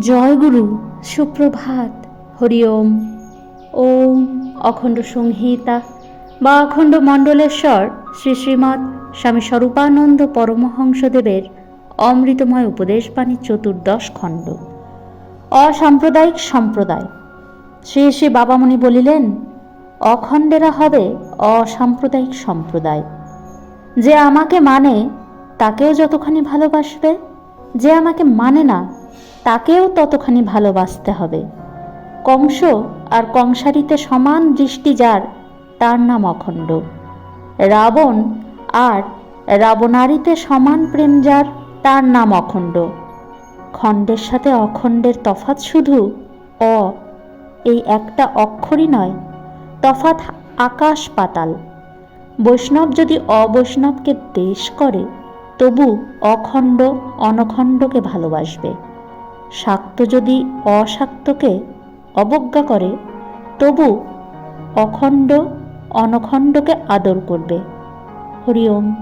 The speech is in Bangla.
জয় গুরু সুপ্রভাত। হরি ওম। ওম অখণ্ড সংহিতা বা অখণ্ড মণ্ডলেশ্বর শ্রী শ্রীমৎ স্বামী স্বরূপানন্দ পরমহংসদেবের অমৃতময় উপদেশবাণী চতুর্দশ খণ্ড। অসাম্প্রদায়িক সম্প্রদায়। শ্রী শ্রী বাবামণি বলিলেন, অখণ্ডেরা হবে অসাম্প্রদায়িক সম্প্রদায়। যে আমাকে মানে তাকেও যতখানি ভালোবাসবে, যে আমাকে মানে না তাকেও ততখানি ভালোবাসতে হবে। কংস আর কংসারিতে সমান দৃষ্টি যার, তার নাম অখণ্ড। রাবণ আর রাবণারিতে সমান প্রেম যার, তার নাম অখণ্ড। খণ্ডের সাথে অখণ্ডের তফাত শুধু অ, এই একটা অক্ষরই নয় তফাত আকাশ পাতাল। বৈষ্ণব যদি অবৈষ্ণবকে দেশ করে, তবু অখণ্ড, অনখণ্ডকে ভালোবাসবে। শাক্ত যদি অশাক্তকে অবজ্ঞা করে তবু অখণ্ড অনখণ্ডকে আদর করবে। হরি ওম।